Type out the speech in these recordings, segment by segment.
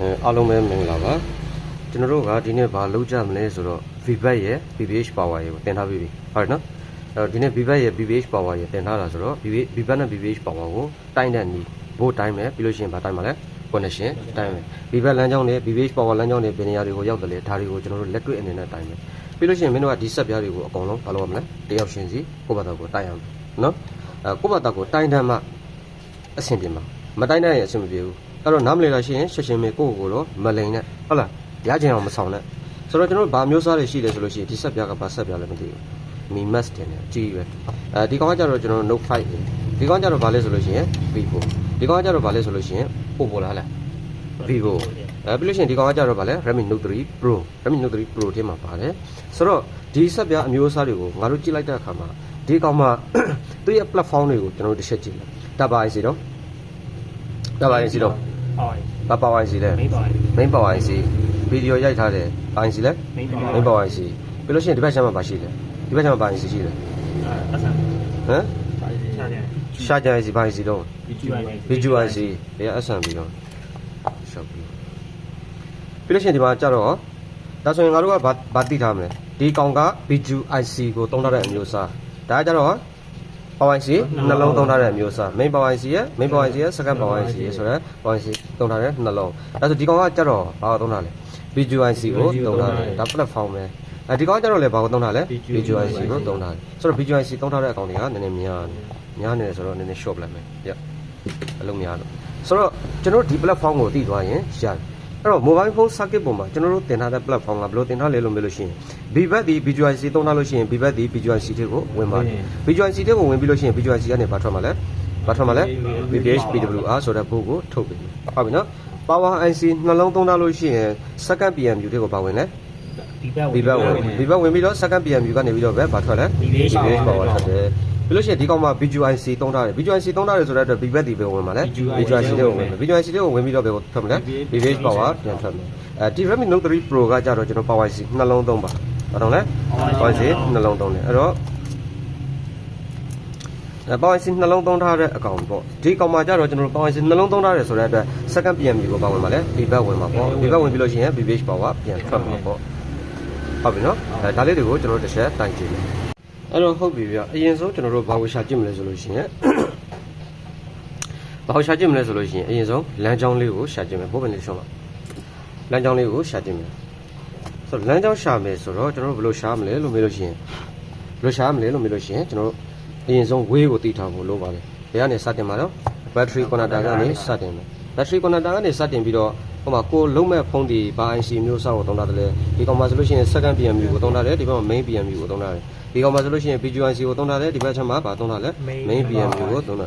အဲအားလုံးပဲမင်္ဂလာပါကျွန်တော်တို့ကဒီနေ့ဘာလုပ်ကြမလဲဆိုတော့ VBAT ရဲ့ BBH power ရဲ့ကိုတင်ထားပြီးပြီဟုတ်တယ်နော်အဲ့တော့ဒီနေ့ VBAT ရဲ့ BBH power ရဲ့တင်ထားတာဆိုတော့ VBAT နဲ့ BBH power ကိုတိုင်းတဲ့နီးဘို့တိုင်းမယ်ပြီးလို့ရှိရင်ဘာတိုင်းမှာလဲ connection တိုင်းမယ် VBAT လမ်းကြောင်းနဲ့ BBH power လမ်းကြောင်းနဲ့ဘယ်နေရာတွေကိုရောက်တယ်လဲဒါတွေကိုကျွန်တော်တို့လက်တွေ့အနေနဲ့တိုင်းမယ်ပြီးလို့ရှိရင်မင်းတို့ကဒီဆက်ပြားတွေကိုအကုန်လုံးဘာလုပ်ရမလဲတယောက်ရှင်စီကိုယ့်ဘာသာကိုတိုင်းရမယ်နော်အဲကိုယ့်ဘာသာကိုတိုင်းတမ်းမှအဆင်ပြေမှာမတိုင်းတဲ့ရင်အဆင်မပြေဘူး အဲ့တော့နားမလည်လာရှိရင်ရှင်းရှင်းမေကိုယ့်ကိုယ်ကိုတော့မလိန်နဲ့ဟုတ်လားရကျင်အောင်မဆောင်နဲ့ဆိုတော့ကျွန်တော်တို့ဗာမျိုးစားတွေရှိတယ်ဆိုလို့ရှိရင်ဒီဆက်ပြားကဘာဆက်ပြားလဲမသိဘူးမီမတ်တင်တယ်အကြီးပဲအဲဒီကောင်ကကြတော့ကျွန်တော်တို့ Note 5ဒီကောင်ကကြတော့ဗာလဲဆိုလို့ရှိရင် Vivo ဒီကောင်ကကြတော့ဗာလဲဆိုလို့ရှိရင် Oppo လားလား Vivo အဲပြီးလို့ရှိရင်ဒီကောင်ကကြတော့ဗာလဲ Redmi Note 3 Pro Redmi Note 3 Pro ထဲမှာပါတယ်ဆိုတော့ဒီဆက်ပြားအမျိုးအစားတွေကိုငါတို့ကြည့်လိုက်တဲ့အခါမှာဒီကောင်မှသူ့ရဲ့ platform တွေကိုကျွန်တော်တို့တစ်ချက်ကြည့်လိုက်တပ်ပါ IC တော့တပ်ပါ IC တော့ဟုတ်ဘာပါ IC လဲ မိပါ main power IC ဗီဒီယိုရိုက်ထားတဲ့ IC လဲမိပါ main power IC ပြီးလို့ရှိရင်ဒီဘက်ချမ်းမှာပါရှိတယ်ဒီဘက်ချမ်းမှာပါ IC ရှိတယ်အဆန်ဟမ်ရှာတယ်ရှာကြ IC ပါ IC တော့ဗီဒီယို Visual IC ဘယ်အဆန်ပြီးတော့ရှောက်ပြီးပြီးလို့ရှိရင်ဒီမှာကြတော့ဒါဆိုရင်ငါတို့ကဘာဘာသိထားမလဲဒီကောင်က Visual IC ကိုတုံးထားတဲ့အမျိုးအစားဒါကကြတော့ Power IC နှလုံးတုံးထားတဲ့အမျိုးအစား main power IC ရဲ့ main power IC ရဲ့ second power IC ရဲ့ဆိုတော့ power IC တုံးထားတဲ့နှလုံးအဲဆိုဒီကောင်ကကြတော့ဘာကိုတုံးထားလဲ Visual IC ကိုတုံးထားတယ်ဒါ platform ပဲအဲဒီကောင်ကကြတော့လေဘာကိုတုံးထားလဲ Visual IC ကိုတုံးထားတယ်ဆိုတော့ Visual IC တုံးထားတဲ့အကောင်တွေကနည်းနည်းများတယ်များနေတယ်ဆိုတော့နည်းနည်း short လိုက်မယ်ရအလုံးများတော့ဆိုတော့ကျွန်တော်တို့ဒီ platform ကိုတည်သွားရင်ရတယ် အဲ့တော့ mobile phone circuit ပေါ်မှာကျွန်တော်တို့တင်ထားတဲ့ platform ကဘယ်လိုတင်ထားလဲလို့မေးလို့ရှိရင် VBAT ဒီ Visual IC တုံးထားလို့ရှိရင် VBAT ဒီ Visual IC တွေကိုဝင်ပါတယ် Visual IC တွေကိုဝင်ပြီးလို့ရှိရင် Visual IC ကနေဘာထွက်မှာလဲဘာထွက်မှာလဲ VPH PWR ဆိုတဲ့ဘုတ်ကိုထုတ်ပြီဟုတ်ပြီနော် Power IC နှလုံးသုံးထားလို့ရှိရင် second PMU တွေကိုပါဝင်လဲဒီဘက်ဒီဘက်ဝင်ဒီဘက်ဝင်ပြီးတော့ second PMU ကနေပြီးတော့ပဲဘာထွက်လဲ VPH power ထွက်တယ် ပြီးလို့ရှိရင်ဒီကောင်မှာ Visual IC သုံးထားတယ် Visual IC သုံးထားတယ်ဆိုတော့အတွက် VBAT ဒီပဲဝင်မှာလဲ Visual IC တွေကိုဝင်မယ် Visual IC တွေကိုဝင်ပြီးတော့ဘယ်ကိုထွက်မလဲ VPH power ပြန်ထွက်မယ်အဲဒီ Redmi Note 3 Pro ကကြတော့ကျွန်တော် Power IC နှလုံးသုံးပါဘာတော့လဲ Power IC နှလုံးသုံးတယ်အဲ့တော့အဲပေါင်စီနှလုံးသုံးထားတဲ့အကောင်ပေါ့ဒီကောင်မှာကြတော့ကျွန်တော်တို့ပေါင်စီနှလုံးသုံးထားတယ်ဆိုတဲ့အတွက် second PMU ကိုပါဝင်ပါလဲဒီဘက်ဝင်မှာပေါ့ဒီဘက်ဝင်ပြီးလို့ရှိရင် VPH power ပြန်ထွက်မှာပေါ့ဟုတ်ပြီနော်အဲဒါလေးတွေကိုကျွန်တော်တို့တစ်ချက်တိုင်ကြည့်မယ် အဲ့တော့ဟုတ်ပြီဗျအရင်ဆုံးကျွန်တော်တို့ဘာကိုရှာကြည့်မလဲဆိုလို့ရှိရင်ဘာကိုရှာကြည့်မလဲဆိုလို့ရှိရင်အရင်ဆုံးလမ်းကြောင်းလေးကိုရှာကြည့်မယ်ဘိုးဘယ်လေးရှောင်းပါလမ်းကြောင်းလေးကိုရှာကြည့်မယ်ဆိုတော့လမ်းကြောင်းရှာမယ်ဆိုတော့ကျွန်တော်တို့ဘယ်လိုရှာမလဲလို့မေးလို့ရှိရင်ဘယ်လိုရှာမလဲလို့မေးလို့ရှိရင်ကျွန်တော်တို့အရင်ဆုံး way ကိုတည်ထားဖို့လိုပါတယ်ဘယ်ကနေစတင်မှာတော့ battery connector ကနေစတင်မယ် battery connector ကနေစတင်ပြီးတော့ ဟိုမှာကိုလုံးမဲ့ဖုန်းဒီဘာ IC မျိုးစားကိုသုံးတာတည်းဒီကောင်မှာဆိုလို့ရှိရင် second PMU ကိုသုံးတာတယ်ဒီဘက်မှာ main PMU ကိုသုံးတာတယ်ဒီကောင်မှာဆိုလို့ရှိရင် VGIC ကိုသုံးတာတယ်ဒီဘက်ချက်မှာဘာသုံးတာလဲ main PMU ကိုသုံးတာ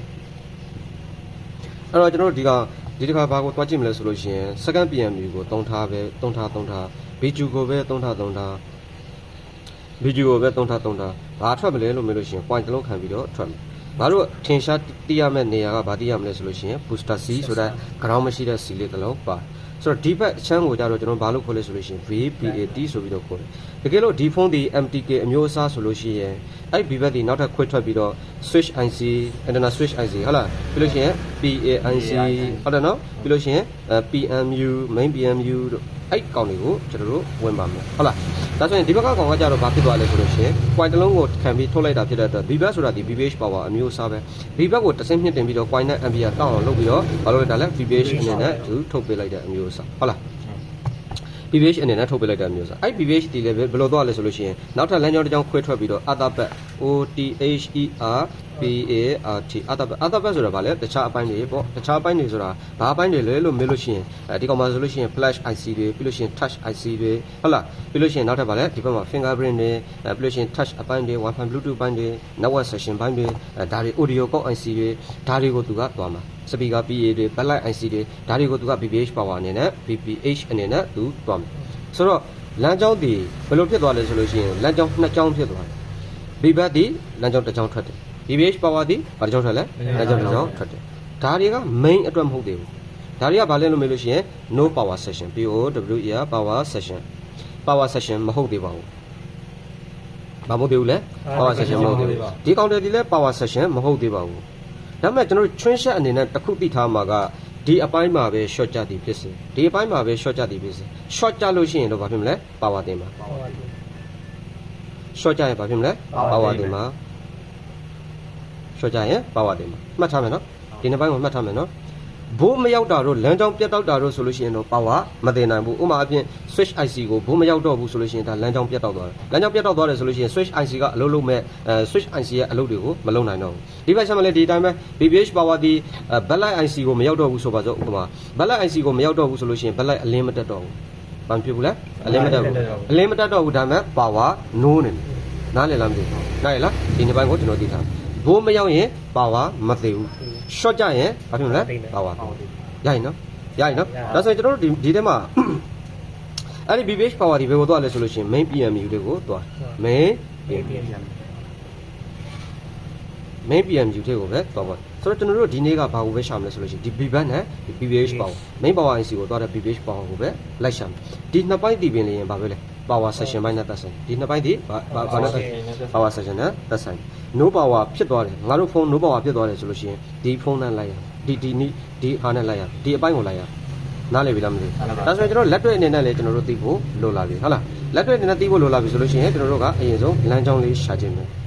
အဲ့တော့ကျွန်တော်တို့ဒီကဒီတစ်ခါဘာကိုတွားကြည့်မလဲဆိုလို့ရှိရင် second PMU ကိုသုံးထားပဲသုံးထားသုံးထား VGU ကိုပဲသုံးထားသုံးထား VGU ကိုပဲသုံးထားသုံးထားဘာထွက်မလဲလို့မေးလို့ရှိရင် point တစ်လုံးခံပြီးတော့ထွက်မယ် ငါတို့ထင်ရှားသိရမယ့်နေရာကဘာသိရမလဲဆိုလို့ရှိရင် booster C ဆိုတဲ့ ground မရှိတဲ့ C လေးတစ်လုံးပါဆိုတော့ဒီဘက်အချမ်းကိုကြတော့ကျွန်တော်ဘာလို့ခေါ်လဲဆိုလို့ရှိရင် VPAT ဆိုပြီးတော့ခေါ်တယ်တကယ်လို့ဒီဖုန်းဒီ MTK အမျိုးအစားဆိုလို့ရှိရင် အဲ့ဒီဘက်ဒီနောက်ထပ်ခွဲထွက်ပြီးတော့ switch IC antenna switch IC ဟုတ်လားပြီးလို့ရှိရင် PAIC ဟုတ်တယ်နော်ပြီးလို့ရှိရင် PMU main PMU တို့အဲ့ကောင်တွေကိုကျွန်တော်တို့ဝင်ပါမယ်ဟုတ်လားဒါဆိုရင်ဒီဘက်ကကောင်ကကြတော့ဘာဖြစ်သွားလဲဆိုလို့ရှိရင် point တစ်လုံးကိုခံပြီးထုတ်လိုက်တာဖြစ်တဲ့အတွက် VBAT ဆိုတာဒီ VBH power အမျိုးအစားပဲ VBAT ကိုတစ်ဆင့်မြင့်တင်ပြီးတော့ point နဲ့ ampere တောင်းအောင်လုပ်ပြီးတော့ဘာလို့လဲဒါလဲ VBH အနေနဲ့သူထုတ်ပေးလိုက်တဲ့အမျိုးအစားဟုတ်လား PVH အနေနဲ့ထုတ်ပေးလိုက်တဲ့အမျိုးစားအဲ့ PVH ဒီလည်းဘယ်လိုသွားလဲဆိုလို့ရှိရင်နောက်ထပ်လမ်းကြောင်းတစ်ကြောင်းခွဲထွက်ပြီးတော့ other back O T H E R P A R T other back other back ဆိုတာဗာလဲတခြားအပိုင်းတွေပေါ့တခြားအပိုင်းတွေဆိုတာဘာအပိုင်းတွေလဲလို့မေးလို့ရှိရင်အဲဒီကောင်မှာဆိုလို့ရှိရင် flash IC တွေပြီးလို့ရှိရင် touch IC တွေဟုတ်လားပြီးလို့ရှိရင်နောက်ထပ်ဗာလဲဒီဘက်မှာ fingerprint တွေအဲပြီးလို့ရှိရင် touch အပိုင်းတွေ Wi-Fi Bluetooth ပိုင်းတွေ network session ပိုင်းတွေအဲဒါတွေ audio call IC တွေဒါတွေကိုသူကသွားမှာ speaker PA တွေ backlight IC တွေဒါတွေကိုသူက BPH power အနေနဲ့ BPH အနေနဲ့သူသွားမှာဆိုတော့လမ်းကြောင်းဒီဘယ်လိုဖြစ်သွားလဲဆိုလို့ရှိရင်လမ်းကြောင်းနှစ်ကြောင်းဖြစ်သွားတယ် B back ဒီလမ်းကြောင်းတစ်ကြောင်းထွက်တယ် BPH power ဒီဘာတစ်ကြောင်းထွက်လဲလမ်းကြောင်းတစ်ကြောင်းထွက်တယ်ဒါတွေက main အတွက်မဟုတ်သေးဘူးဒါတွေကဘာလဲလို့မေးလို့ရှိရင် no power session P O W E R power session power session မဟုတ်သေးပါဘူးဘာမဟုတ်သေးဘူးလဲ power session မဟုတ်သေးဘူးဒီ counter ဒီလဲ power session မဟုတ်သေးပါဘူးဒါပေမဲ့ကျွန်တော်တို့ twin shot အနေနဲ့တစ်ခုသိထားမှာကဒီအပိုင်းမှာပဲ short ကြသည်ဖြစ်စေဒီအပိုင်းမှာပဲ short ကြသည်ဖြစ်စေ short ကြလို့ရှိရင်တော့ဘာဖြစ်မလဲ power တင်ပါ short ကြရင်ဘာဖြစ်မလဲ power တင်ပါ short ကြရင် power တင်ပါမှတ်ထားမယ်နော်ဒီနှစ်ပိုင်းကိုမှတ်ထားမယ်နော်ဘိုးမရောက်တာတော့လမ်းကြောင်းပြတ်တောက်တာတော့ဆိုလို့ရှိရင်တော့ power မတင်နိုင်ဘူးဥပမာအပြင် switch IC ကိုဘိုးမရောက်တော့ဘူးဆိုလို့ရှိရင်ဒါလမ်းကြောင်းပြတ်တောက်သွားတယ်လမ်းကြောင်းပြတ်တောက်သွားတယ်ဆိုလို့ရှိရင် switch IC ကအလုပ်လုပ်မဲ့အဲ switch IC ရဲ့အလုပ်တွေကိုမလုပ်နိုင်တော့ဘူးဒီဘက်ဆက်မလဲဒီအတိုင်းပဲ BBH power ဒီ backlight IC ကိုမရောက်တော့ဘူးဆိုပါစို့ဥပမာ backlight IC ကိုမရောက်တော့ဘူးဆိုလို့ရှိရင် backlight အလင်းမတက်တော့ဘူး ဘာဖြစ်ဘူးလဲအလင်းမတက်ဘူးအလင်းမတက်တော့ဘူးဒါပေမဲ့ power နိုးနေတယ်နားလည်လားမသိဘူးနားလည်လားဒီနေ့ပိုင်းကိုကျွန်တော်သိထားဘိုးမရောက်ရင် power မသိဘူး short ကြရင်ဘာဖြစ်မလဲ power ရရင်နော်ရရင်နော်ဒါဆိုရင်ကျွန်တော်တို့ဒီဒီထဲမှာအဲ့ဒီ BBH power ဒီဘယ်ကိုသွားလဲဆိုလို့ရှိရင် main PMU တွေကိုသွား main ပြင်ပြင်ပြန် main PMU တွေကိုပဲသွားပါဆိုတော့ကျွန်တော်တို့ဒီနေ့ကဘာကိုပဲရှာမလဲဆိုလို့ရှိရင်ဒီ B band နဲ့ဒီ BBH power main power IC ကိုသွားတဲ့ BBH power ကိုပဲလိုက်ရှာမယ်ဒီနှစ်ပိုင်းတည်ပင်လျင်ဘာပဲလဲ power session ပိုင်းနဲ့သက်ဆိုင်ဒီနှစ်ပိုင်းဒီဘာဘာဘာနဲ့သက်ဆိုင် power session နဲ့သက်ဆိုင် no power ဖြစ်သွားတယ်ငါတို့ဖုန်း no power ဖြစ်သွားတယ်ဆိုလို့ရှိရင်ဒီဖုန်းနဲ့လိုက်ရဒီဒီနီးဒီအားနဲ့လိုက်ရဒီအပိုင်းကိုလိုက်ရနားလည်ပြီလားမသိဘူးဒါဆိုရင်ကျွန်တော်လက်တွေ့အနေနဲ့လည်းကျွန်တော်တို့သိဖို့လိုလာပြီဟုတ်လားလက်တွေ့အနေနဲ့သိဖို့လိုလာပြီဆိုလို့ရှိရင်ကျွန်တော်တို့ကအရင်ဆုံးလမ်းကြောင်းလေးရှာခြင်းပဲအဲ့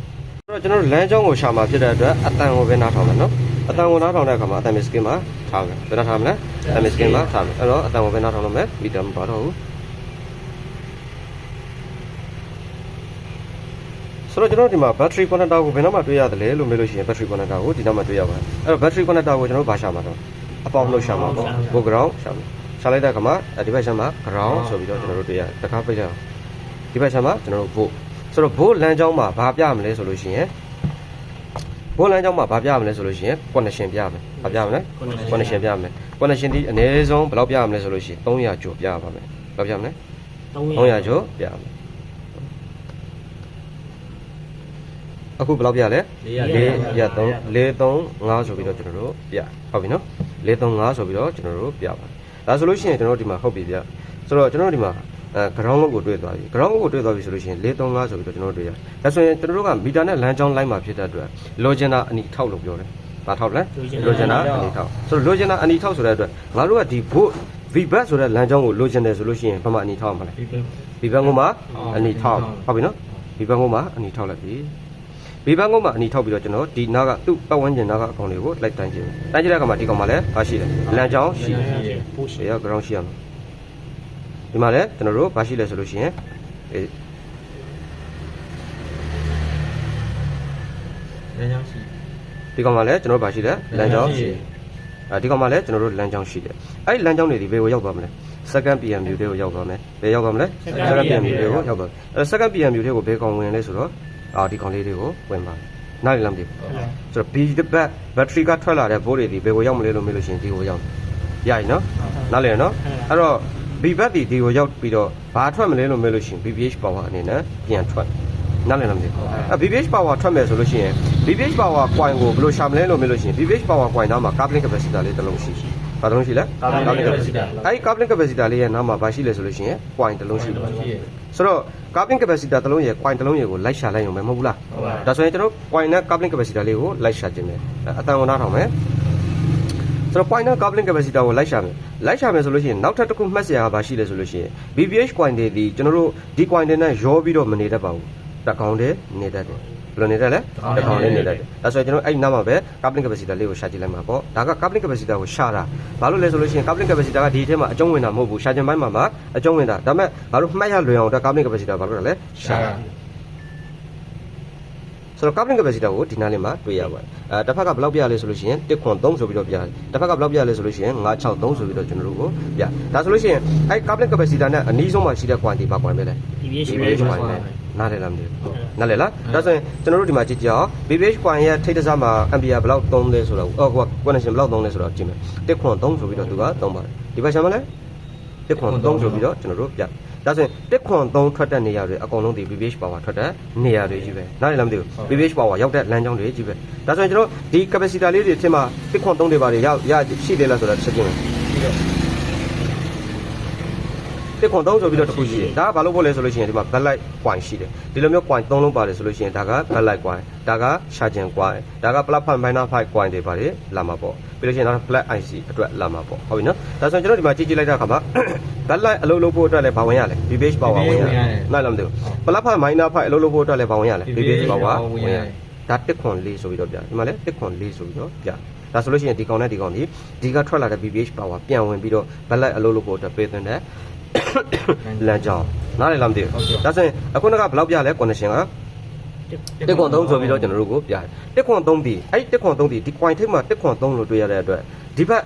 တော့ကျွန်တော်တို့လမ်းကြောင်းကိုရှာမှာဖြစ်တဲ့အတွက်အတန်ကိုပဲနားထောင်မယ်နော်အတန်ကိုနားထောင်တဲ့အခါမှာအတန်မစ်စကင်မှာထားမယ်ဘယ်နားထားမလဲအတန်မစ်စကင်မှာထားမယ်အဲ့တော့အတန်ကိုပဲနားထောင်လို့မယ်မီတာမပါတော့ဘူးဆိုတော့ကျွန်တော်ဒီမှာ battery connector ကိုဘယ်နှမှာတွေ့ရတယ်လဲလို့မေးလို့ရှိရင် battery connector ကိုဒီနောက်မှာတွေ့ရပါတယ်အဲ့တော့ battery connector ကိုကျွန်တော်တို့ဘာရှာမှာတော့အပေါင်းလို့ရှာမှာပေါ့ background ရှာမှာရှာလိုက်တဲ့အခါမှာဒီဘက်ရှာမှာ ground ဆိုပြီးတော့ကျွန်တော်တို့တွေ့ရတယ်တခါပိတ်လိုက်အောင်ဒီဘက်ရှာမှာကျွန်တော်တို့ volt ဆိုတော့ volt လမ်းကြောင်းမှာဘာပြမလဲဆိုလို့ရှိရင် volt လမ်းကြောင်းမှာဘာပြမလဲဆိုလို့ရှိရင် connection ပြမယ်ဘာပြမလဲ connection ပြမယ် connection ဒီအနည်းဆုံးဘယ်လောက်ပြမလဲဆိုလို့ရှိရင်300ကျော်ပြပါမယ်ဘယ်လောက်ပြမလဲ300ကျော်ပြမယ်အခုဘယ်လောက်ပြလဲ4ရ3 435ဆိုပြီးတော့ကျွန်တော်တို့ပြဟုတ်ပြီနော်435ဆိုပြီးတော့ကျွန်တော်တို့ပြပါဒါဆိုလို့ရှိရင်ကျွန်တော်တို့ဒီမှာဟုတ်ပြီဗျဆိုတော့ကျွန်တော်တို့ဒီမှာ အဲ ground လို့ကိုတွေ့သွားပြီ ground လို့ကိုတွေ့သွားပြီဆိုလို့ရှိရင်435ဆိုပြီးတော့ကျွန်တော်တို့တွေ့ရဒါဆိုရင်ကျွန်တော်တို့ကမီတာနဲ့လမ်းကြောင်းလိုက်မှာဖြစ်တဲ့အတွက် logina အနီထောက်လို့ပြောတယ်ဘာထောက်လဲ logina အနီထောက်ဆိုတော့ logina အနီထောက်ဆိုတဲ့အတွက်ငါတို့ကဒီ volt vbat ဆိုတဲ့လမ်းကြောင်းကို login တယ်ဆိုလို့ရှိရင်ဘာမှအနီထောက်မှာလဲပြင်ပြင်ဘီဘန်ကုန်းမှာအနီထောက်ဟုတ်ပြီနော်ဘီဘန်ကုန်းမှာအနီထောက်လိုက်ပြီဘီဘန်ကုန်းမှာအနီထောက်ပြီးတော့ကျွန်တော်ဒီနားကသူ့ပတ်ဝန်းကျင်နားကအကောင်တွေကိုလိုက်တန်းကြည့်တန်းကြည့်တဲ့အခါမှာဒီကောင်မှာလည်းဘာရှိလဲလမ်းကြောင်းရှိတယ်ပို့ရှိရှေ့ရ ground ရှိရမှာ ဒီမှာလည်းကျွန်တော်တို့ဘာရှိလဲဆိုလို့ရှိရင်အေးလမ်းကြောင်းရှိဒီကောင်မှာလည်းကျွန်တော်တို့ဘာရှိလဲလမ်းကြောင်းရှိတယ်အဲဒီကောင်မှာလည်းကျွန်တော်တို့လမ်းကြောင်းရှိတယ်အဲ့ဒီလမ်းကြောင်းတွေဒီဘယ်ကိုရောက်သွားမလဲ second PM view တွေကိုရောက်သွားမယ်ဘယ်ရောက်သွားမလဲ second PM view တွေကိုရောက်သွားအဲ second PM view တွေကိုဘယ်ကောင်ဝင်လဲဆိုတော့အာဒီကောင်လေးတွေကိုဝင်ပါနားလည်လားမသိဘူးဟုတ်လားဆိုတော့ B တစ်ပတ် battery ကထွက်လာတဲ့ volt တွေဒီဘယ်ကိုရောက်မလဲလို့မေးလို့ရှိရင်ဒီကိုရောက်တယ်ရရင်နော်နားလည်ရနော်အဲ့တော့ B ဘတ်ဒီဒီကိုရောက်ပြီးတော့ဘာထွက်မလဲလို့မေးလို့ရှိရင် BBH power အနေနဲ့ပြန်ထွက်နားလည်လားမသိဘူးအဲ့ BBH power ထွက်မယ်ဆိုလို့ရှိရင် BBH power coin ကိုဘယ်လိုရှာမလဲလို့မေးလို့ရှိရင် BBH power coin နားမှာ coupling capacitor လေးတစ်လုံးရှိဘာတစ်လုံးရှိလဲ Coupling capacitor အဲ့ဒီ coupling capacitor လေးရဲ့နားမှာဘာရှိလဲဆိုလို့ရှိရင် coin တစ်လုံးရှိတယ်ဆိုတော့ coupling capacitor တစ်လုံးရဲ့ coin တစ်လုံးရဲ့ကိုလိုက်ရှာလိုက်ရုံပဲမဟုတ်ဘူးလားဟုတ်ပါဒါဆိုရင်ကျွန်တော် coin နဲ့ coupling capacitor လေးကိုလိုက်ရှာခြင်းပဲအတန်ဝန်နားထောင်မယ် ဆိုတော့ coin နဲ့ coupling capacitor ကိုလိုက်ရှာမယ်လိုက်ရှာမယ်ဆိုလို့ရှိရင်နောက်ထပ်တစ်ခုမှတ်စရာကဘာရှိလဲဆိုလို့ရှိရင် BBH coin တွေဒီကျွန်တော်တို့ဒီ coin တွေနဲ့ရောပြီးတော့မနေတတ်ပါဘူးတစ်ကောင်တည်းနေတတ်တယ်ဘယ်လိုနေတတ်လဲတစ်ကောင်လေးနေတတ်တယ်ဒါဆိုရင်ကျွန်တော်အဲ့ဒီနားမှာပဲ coupling capacitor လေးကိုရှာကြည့်လိုက်မှာပေါ့ဒါက coupling capacitor ကိုရှာတာဘာလို့လဲဆိုလို့ရှိရင် coupling capacitor ကဒီထဲမှာအကျုံးဝင်တာမဟုတ်ဘူးရှာခြင်းပိုင်းမှာမှာအကျုံးဝင်တာဒါပေမဲ့ငါတို့မှတ်ရလွယ်အောင်အတွက် coupling capacitor ဘာလို့လဲရှာတာ ဆိုတော့ coupling capacitor ကိုဒီနားလေးမှာတွေ့ရပါတယ်အဲတစ်ဖက်ကဘယ်လောက်ပြလဲဆိုလို့ရှိရင်1ခွန်3ဆိုပြီးတော့ပြတယ်တစ်ဖက်ကဘယ်လောက်ပြလဲဆိုလို့ရှိရင်963ဆိုပြီးတော့ကျွန်တော်တို့ကိုပြဒါဆိုလို့ရှိရင်အဲ coupling capacitor နဲ့အနည်းဆုံးမှရှိတဲ့ quantity ပါ quantity ပဲလဲ BBH BBH coin နဲ့နားလည်လားမသိဘူးနားလည်လားဒါဆိုရင်ကျွန်တော်တို့ဒီမှာကြည့်ကြအောင် BBH coin ရဲ့ထိပ်တစ်စမှာ ampere ဘယ်လောက်သုံးလဲဆိုတော့အော်ကွာ connection ဘယ်လောက်သုံးလဲဆိုတော့ကြည့်မယ်1ခွန်3ဆိုပြီးတော့သူကသုံးပါတယ်ဒီဘက်ရှာမလဲ1ခွန်3ဆိုပြီးတော့ကျွန်တော်တို့ပြ ဒါဆိုရင်1ခွန်3ထွက်တဲ့နေရာတွေအကုန်လုံးဒီ BBH power ထွက်တဲ့နေရာတွေကြီးပဲနားလည်လားမသိဘူး BBH power ရောက်တဲ့လမ်းကြောင်းတွေကြီးပဲဒါဆိုရင်ကျွန်တော်ဒီ capacitor လေးတွေဖြစ်မှာ1ခွန်3တွေပါတွေရရရှိသေးလားဆိုတော့ချက်ချင်းမယ် တစ်ခွန်3ဆိုပြီးတော့တစ်ခုရှိတယ်ဒါကဘာလို့ပို့လဲဆိုလို့ရှိရင်ဒီမှာ backlight coin ရှိတယ်ဒီလိုမျိုး coin 3လုံးပါတယ်ဆိုလို့ရှိရင်ဒါက backlight coin ဒါက charging coin ဒါက platform minor 5 coin တွေပါတယ်လာမှာပေါ့ပြီးလို့ရှိရင်ဒါက black IC အတွက်လာမှာပေါ့ဟုတ်ပြီနော်ဒါဆိုရင်ကျွန်တော်ဒီမှာကြည့်ကြည့်လိုက်တဲ့အခါမှာ backlight အလုပ်လုပ်ဖို့အတွက်လည်းဘာဝင်ရလဲ BBH power ဝင်ရတယ်နိုင်လားမသိဘူး platform minor 5အလုပ်လုပ်ဖို့အတွက်လည်းဘာဝင်ရလဲ BBH power ဝင်ရတယ်ဒါတစ်ခွန်4ဆိုပြီးတော့ပြဒီမှာလည်းတစ်ခွန်4ဆိုပြီးတော့ပြဒါဆိုလို့ရှိရင်ဒီကောင်နဲ့ဒီကောင်ဒီဒီကထွက်လာတဲ့ BBH power ပြန်ဝင်ပြီးတော့ backlight အလုပ်လုပ်ဖို့အတွက်ပေးသွင်းတဲ့ လမ်းကြောင်းနားလည်လားမသိဘူးဒါဆိုရင်အခုနကဘယ်လောက်ပြလဲ connection ကတစ်ခွန်3ဆိုပြီးတော့ကျွန်တော်တို့ကိုပြတယ်တစ်ခွန်3ဒီအဲ့တစ်ခွန်3ဒီဒီ coin ထိပ်မှာတစ်ခွန်3လို့တွေ့ရတဲ့အတွက်ဒီဘက်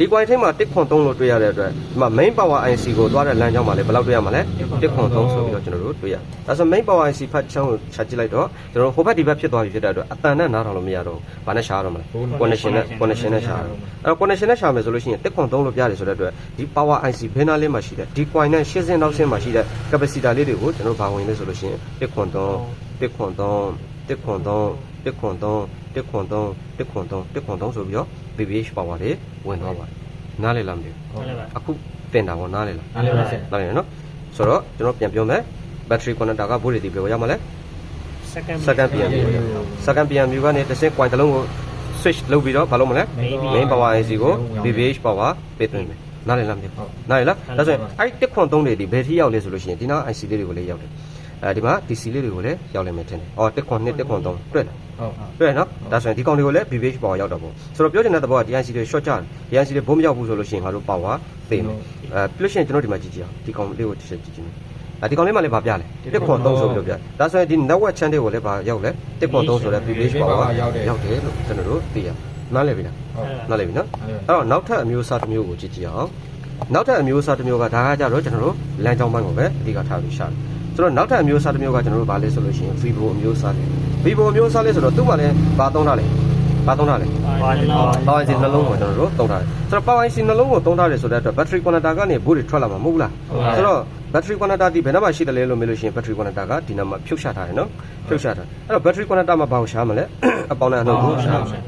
ဒီ coin ထိပ်မှာတစ်ခွန်3လို့တွေ့ရတဲ့အတွက်ဒီမှာ main power IC ကိုသွားတဲ့လမ်းကြောင်းမှာလည်းဘယ်လောက်တွေ့ရမှာလဲတစ်ခွန်3ဆိုပြီးတော့ကျွန်တော်တို့တွေ့ရဒါဆို main power IC ဖတ်ချောင်းကိုချက်ကြည့်လိုက်တော့ကျွန်တော်ဟိုဘက်ဒီဘက်ဖြစ်သွားပြီဖြစ်တဲ့အတွက်အတန်နဲ့နားထောင်လို့မရတော့ဘူးဘာနဲ့ရှားတော့မလဲ connection နဲ့ connection နဲ့ရှားတယ်အဲ့တော့ connection နဲ့ရှာမယ်ဆိုလို့ရှိရင်တစ်ခွန်3လို့ပြရတယ်ဆိုတဲ့အတွက်ဒီ power IC ဘယ်နာလေးမှာရှိတဲ့ဒီ coin နဲ့ရှင်းစင်းနောက်ဆင်းမှာရှိတဲ့ capacitor လေးတွေကိုကျွန်တော်ဘာဝင်လဲဆိုလို့ရှိရင်တစ်ခွန်3တစ်ခွန်3တစ်ခွန်3တစ်ခွန်3တစ်ခွန်3တစ်ခွန်3တစ်ခွန်3ဆိုပြီးတော့ BBH power တွေဝင်သွားပါတယ်နားလေလားမသိဘူးဟုတ်လားပါအခုတင်တာပေါ့နားလေလားနားလည်ပါဆရာနားလေနော်ဆိုတော့ကျွန်တော်ပြန်ပြောမယ် battery connector ကဘိုးတွေဒီဘယ်ကိုရမှာလဲ second second PM second PM view ကနေတစ်စင်း coin တစ်လုံးကို switch လုပ်ပြီးတော့ဘာလုပ်မလဲ main power IC ကို BBH power ပေးသွင်းမယ်နားလည်လားမသိဘူးနားလည်လားဒါဆိုရင်အဲ့တစ်ခွန်သုံးတွေဒီဘယ်ထိရောက်လဲဆိုလို့ရှိရင်ဒီနောက် IC လေးတွေကိုလည်းရောက်တယ် အဲဒီမှာ DC လေးတွေကိုလည်းရောက်လိမ့်မယ်ထင်တယ်။အော်တစ်ခွန်နှစ်တစ်ခွန်သုံးတွေ့လားဟုတ်တွေ့ရနော်ဒါဆိုရင်ဒီကောင်တွေကိုလည်း BBH power ရောက်တော့ပေါ့ဆိုတော့ပြောချင်တဲ့သဘောကဒီ IC တွေ short ချတယ်ဒီ IC တွေဘုံမရောက်ဘူးဆိုလို့ရှိရင်ငါတို့ power သိမယ်အဲပြလို့ရှိရင်ကျွန်တော်ဒီမှာကြည့်ကြည့်အောင်ဒီကောင်လေးကိုတစ်ချက်ကြည့်ကြည့်မယ်အဲဒီကောင်လေးမှလည်းဗာပြလဲတစ်ခွန်သုံးဆိုပြီးတော့ပြဒါဆိုရင်ဒီ network channel ကိုလည်းဗာရောက်လဲတစ်ခွန်သုံးဆိုတဲ့ BBH power ရောက်တယ်လို့ကျွန်တော်တို့သိရနားလည်ပြီလားဟုတ်နားလည်ပြီနော်အဲ့တော့နောက်ထပ်အမျိုးအစားတစ်မျိုးကိုကြည့်ကြည့်အောင်နောက်ထပ်အမျိုးအစားတစ်မျိုးကဒါကကြတော့ကျွန်တော်တို့လမ်းကြောင်းပိုင်းကိုပဲအဓိကထားပြီးရှာတယ် ဆိုတော့နောက်ထပ်အမျိုးအစားတစ်မျိုးကကျွန်တော်တို့ဗာလဲဆိုလို့ရှိရင် Vivo အမျိုးအစားလေး Vivo အမျိုးအစားလေးဆိုတော့သူ့မှာလည်းဗာသုံးထားတယ်ဗာသုံးထားတယ်ပါတော့ Power IC နှလုံးကိုကျွန်တော်တို့သုံးထားတယ်ဆိုတော့ Power IC နှလုံးကိုသုံးထားတယ်ဆိုတဲ့အတွက် battery connector ကနေဘိုးတွေထွက်လာမှာမဟုတ်လားဆိုတော့ battery connector ဒီဘယ်နှမှာရှိတယ်လဲလို့မေးလို့ရှိရင် battery connector ကဒီနားမှာဖြုတ်ချထားတယ်နော်ဖြုတ်ချထားအဲ့တော့ battery connector မှာဘာကိုရှားမလဲအပေါင်းနဲ့အနှုတ်ကိုရှားမှာ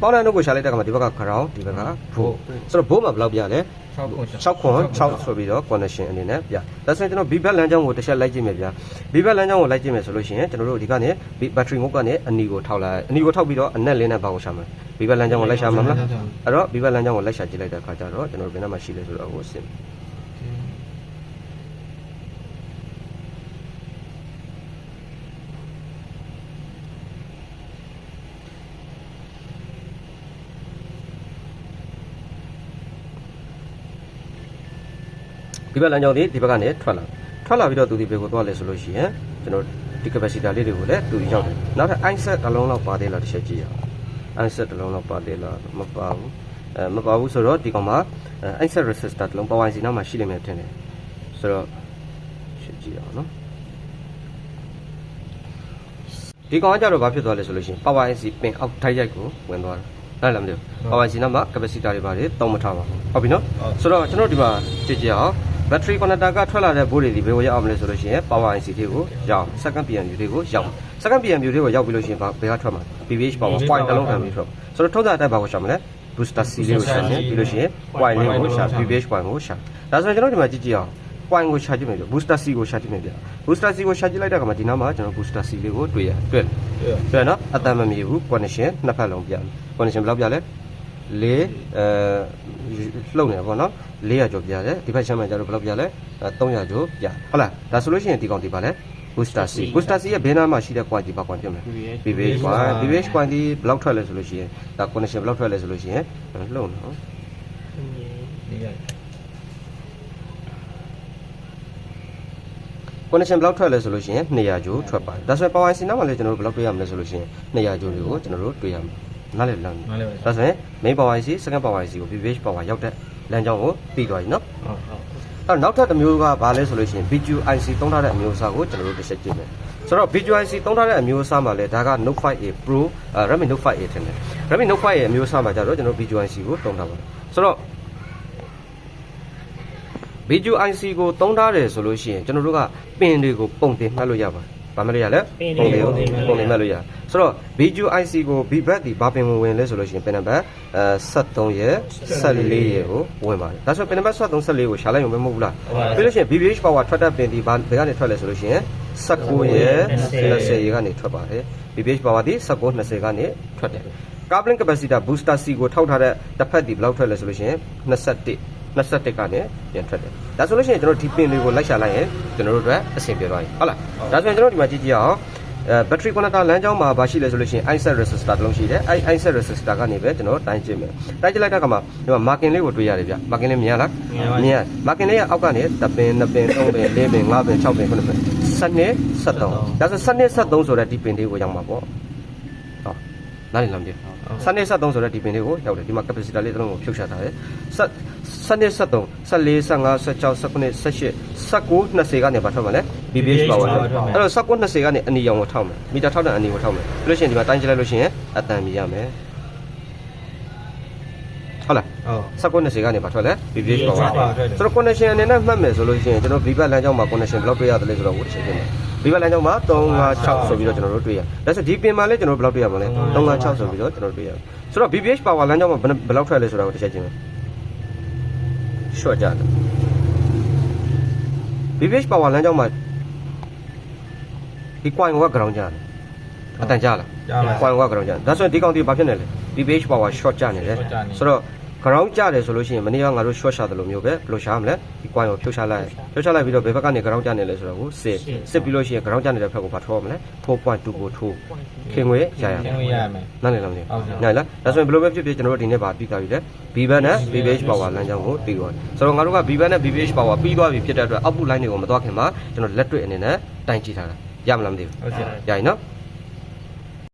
ပေါင်းနဲ့အနှုတ်ကိုရှားလိုက်တဲ့အခါမှာဒီဘက်က ground ဒီဘက်က volt ဆိုတော့ဘိုးမှာဘယ်လောက်ပြလဲ6ခွန်6ခွန်6ဆိုပြီးတော့ connection အနေနဲ့ပြဒါဆိုရင်ကျွန်တော် B back လမ်းကြောင်းကိုတစ်ချက်လိုက်ကြည့်မယ်ဗျာ B back လမ်းကြောင်းကိုလိုက်ကြည့်မယ်ဆိုလို့ရှိရင်ကျွန်တော်တို့ဒီကနေ battery mode ကနေအနီကိုထောက်လိုက်အနီကိုထောက်ပြီးတော့အနက်လင်းနဲ့ဘာကိုရှာမလဲ B back လမ်းကြောင်းကိုလိုက်ရှာမှာမလားအဲ့တော့ B back လမ်းကြောင်းကိုလိုက်ရှာကြည့်လိုက်တဲ့အခါကျတော့ကျွန်တော်တို့ဘယ်နှမှာရှိလဲဆိုတော့ဟိုစင် ဒီဘက်လမ်းကြောင်းဒီဒီဘက်ကနေထွက်လာထွက်လာပြီးတော့သူဒီဘက်ကိုသွားလဲဆိုလို့ရှိရင်ကျွန်တော်ဒီ capacitor လေးတွေကိုလည်းသူရောက်တယ်နောက်ထပ် iset တစ်လုံးလောက်ပါသေးလားတစ်ချက်ကြည့်ရအောင် iset တစ်လုံးလောက်ပါသေးလားမပါဘူးအဲမပါဘူးဆိုတော့ဒီကောင်မှာ iset resistor တစ်လုံး power IC နောက်မှာရှိလိမ့်မယ်ထင်တယ်ဆိုတော့ရှင်းကြည့်အောင်နော်ဒီကောင်ကကြတော့ဘာဖြစ်သွားလဲဆိုလို့ရှိရင် power IC ပင်အောက်ထိုက်ရိုက်ကိုဝင်သွားတယ်အဲ့လားမသိဘူး power IC နောက်မှာ capacitor တွေပါတယ်တောင်းမထားပါဘူးဟုတ်ပြီနော်ဆိုတော့ကျွန်တော်ဒီမှာကြည့်ကြည့်အောင် battery connector ကထွက်လာတဲ့ဘိုးတွေဒီဘယ်ကိုရောက်အောင်မလဲဆိုလို့ရှိရင် power IC တွေကိုရောက် second PMU တွေကိုရောက် second PMU တွေကိုရောက်ပြီးလို့ရှိရင်ဘယ်ကထွက်မှာ BBH power point တစ်လုံးခံပြီးထွက်ဆိုတော့ထုံးစံအတိုင်းဘာကိုရှာမလဲ booster C လေးကိုရှာမယ်ပြီးလို့ရှိရင် point လေးကိုရှာ BBH point ကိုရှာဒါဆိုရင်ကျွန်တော်ဒီမှာကြည့်ကြည့်အောင် point ကိုရှာကြည့်မယ်ပြ booster C ကိုရှာကြည့်မယ်ပြ booster C ကိုရှာကြည့်လိုက်တဲ့အခါမှာဒီနားမှာကျွန်တော် booster C လေးကိုတွေ့ရတွေ့တယ်တွေ့ရနော်အတမ်းမမြည်ဘူး connection နှစ်ဖက်လုံးပြ connection ဘယ်လောက်ပြလဲ လေးအဲလှုပ်နေပါတော့400ကျော်ပြရတယ်ဒီဘက်ချမ်းမှာကျတော့ဘယ်လောက်ပြလဲ300ကျော်ပြဟုတ်လားဒါဆိုလို့ရှိရင်ဒီကောင်ဒီပါလဲ booster C booster C ရဲ့ဘေးနားမှာရှိတဲ့ quality ဘာ quality ဖြစ်မလဲ BBH quality BBH quality ဘယ်လောက်ထွက်လဲဆိုလို့ရှိရင်ဒါ connection ဘယ်လောက်ထွက်လဲဆိုလို့ရှိရင်လှုပ်နော်ဒီက connection ဘယ်လောက်ထွက်လဲဆိုလို့ရှိရင်200ကျော်ထွက်ပါတယ်ဒါဆိုရင် power IC နောက်မှာလည်းကျွန်တော်တို့ဘယ်လောက်တွေ့ရမလဲဆိုလို့ရှိရင်200ကျော်တွေကိုကျွန်တော်တို့တွေ့ရမှာ နားလည်လားနားလည်ပါဒါဆိုရင် main power IC second power IC ကို BBH power ရောက်တဲ့လမ်းကြောင်းကိုပြီးသွားပြီနော်ဟုတ်ဟုတ်အဲ့တော့နောက်ထပ်တစ်မျိုးကဘာလဲဆိုလို့ရှိရင် BQIC သုံးထားတဲ့အမျိုးအစားကိုကျွန်တော်တို့တစ်ချက်ကြည့်မယ်ဆိုတော့ BQIC သုံးထားတဲ့အမျိုးအစားမှာလဲဒါက Note 5A Pro အဲ Redmi Note 5A ထင်တယ် Redmi Note 5A အမျိုးအစားမှာကျတော့ကျွန်တော် BQIC ကိုသုံးထားပါတယ်ဆိုတော့ BQIC ကိုသုံးထားတယ်ဆိုလို့ရှိရင်ကျွန်တော်တို့ကပင်တွေကိုပုံတင်မှတ်လို့ရပါတယ် ဘာမှလို့ရလဲပုံလေးကိုပုံလေးမဲ့လို့ရဆိုတော့ BQIC ကို B back ဒီဘာပင်ဝင်ဝင်လဲဆိုလို့ရှိရင်ပင်နံပါတ်အဲ73ရဲ့14ရဲ့ကိုဝင်ပါတယ်ဒါဆိုပင်နံပါတ်73 14ကိုရှာလိုက်ရုံပဲမဟုတ်ဘူးလားပြီးလို့ရှိရင် BBH power ထွက်တဲ့ပင်ဒီဘာဘယ်ကနေထွက်လဲဆိုလို့ရှိရင်19ရဲ့20ရဲ့ကနေထွက်ပါတယ် BBH power ဒီ19 20ကနေထွက်တယ် coupling capacitor booster C ကိုထောက်ထားတဲ့တစ်ဖက်ဒီဘယ်လောက်ထွက်လဲဆိုလို့ရှိရင်21 21ကနေပြန်ထွက်တယ်ဒါဆိုလို့ရှိရင်ကျွန်တော်ဒီပင်လေးကိုလိုက်ရှာလိုက်ရင်ကျွန်တော်တို့အတွက်အဆင်ပြေသွားပြီဟုတ်လားဒါဆိုရင်ကျွန်တော်ဒီမှာကြည့်ကြည့်အောင်အဲဘက်ထရီကွန်နက်တာလမ်းကြောင်းမှာဘာရှိလဲဆိုလို့ရှိရင် iset resistor တစ်လုံးရှိတယ်အဲ iset resistor ကနေပဲကျွန်တော်တိုင်းကြည့်မယ်တိုင်းကြည့်လိုက်တဲ့အခါမှာဒီမှာ marking လေးကိုတွေ့ရတယ်ဗျ marking လေးမြင်ရလားမြင်ရ marking လေးရဲ့အောက်ကနေတပင်နှစ်ပင်သုံးပင်လေးပင်ငါးပင်၆ပင်ခုနှစ်ပင်စနစ်73ဒါဆိုစနစ်73ဆိုတဲ့ဒီပင်လေးကိုရောက်မှာပေါ့ဟော နားလည်လားမသိဘူးစနစ်73ဆိုတဲ့ဒီပင်လေးကိုရောက်တယ်ဒီမှာ capacitor လေးတစ်လုံးကိုဖြုတ်ချထားတယ်ဆက်စနစ်73 14 15 16 19 18 19 20ကနေပါထောက်မှာလဲ BBH power အဲ့တော့19 20ကနေအနီရောင်ကိုထောက်မယ်မီတာထောက်တဲ့အနီကိုထောက်မယ်ပြီးလို့ရှိရင်ဒီမှာတိုင်းကြည့်လိုက်လို့ရှိရင်အတန်မြည်ရမယ် ဟုတ်လားဟုတ်19 20ကနေပါထွက်လဲ BBH power ထွက်တယ်ဆိုတော့ connection အနေနဲ့မှတ်မယ်ဆိုလို့ရှိရင်ကျွန်တော် VBAT လမ်းကြောင်းမှာ connection ဘယ်လောက်တွေ့ရတယ်လဲဆိုတော့ဟိုတစ်ချက်ပြမယ် VBAT လမ်းကြောင်းမှာ356ဆိုပြီးတော့ကျွန်တော်တို့တွေ့ရဒါဆိုဒီပင်မှာလည်းကျွန်တော်တို့ဘယ်လောက်တွေ့ရမလဲ356ဆိုပြီးတော့ကျွန်တော်တို့တွေ့ရဆိုတော့ BBH power လမ်းကြောင်းမှာဘယ်ဘယ်လောက်ထွက်လဲဆိုတာကိုတစ်ချက်ကြည့်မယ် short ကြတယ် BBH power လမ်းကြောင်းမှာဒီ coin က ground ကြတယ်အတန်ကြလားကြားပါ coin က ground ကြတယ်ဒါဆိုရင်ဒီကောင်ဒီဘာဖြစ်နေလဲ BBH power short ကြနေတယ် short ကျနေဆိုတော့ ground ကြတယ်ဆိုလို့ရှိရင်မနေ့ကငါတို့ short ရှာတယ်လို့မျိုးပဲဘယ်လိုရှာမလဲဒီ coin ကိုဖြုတ်ချလိုက်ဖြုတ်ချလိုက်ပြီးတော့ဘယ်ဘက်ကနေ ground ကြနေလဲဆိုတော့ကိုစစ်စစ်ပြီးလို့ရှိရင် ground ကြနေတဲ့ဘက်ကိုဘာထောရမလဲ4.2ကိုထိုးခင်ငွေရရကျင်းဝေးရမယ်နားလည်လားမသိဟုတ်ကဲ့ဘူးနားလည်လားဒါဆိုရင်ဘယ်လိုပဲဖြစ်ဖြစ်ကျွန်တော်တို့ဒီနေ့ပါပြီးသွားပြီလေ B band နဲ့ BBH power လမ်းကြောင်းကိုပြီးသွားတယ်ဆိုတော့ငါတို့က B band နဲ့ BBH power ပြီးသွားပြီဖြစ်တဲ့အတွက် output line တွေကိုမသွားခင်မှာကျွန်တော်လက်တွေ့အနေနဲ့တိုင်ကြည့်ထားတာရမလားမသိဘူးဟုတ်ကဲ့ရရင်နော်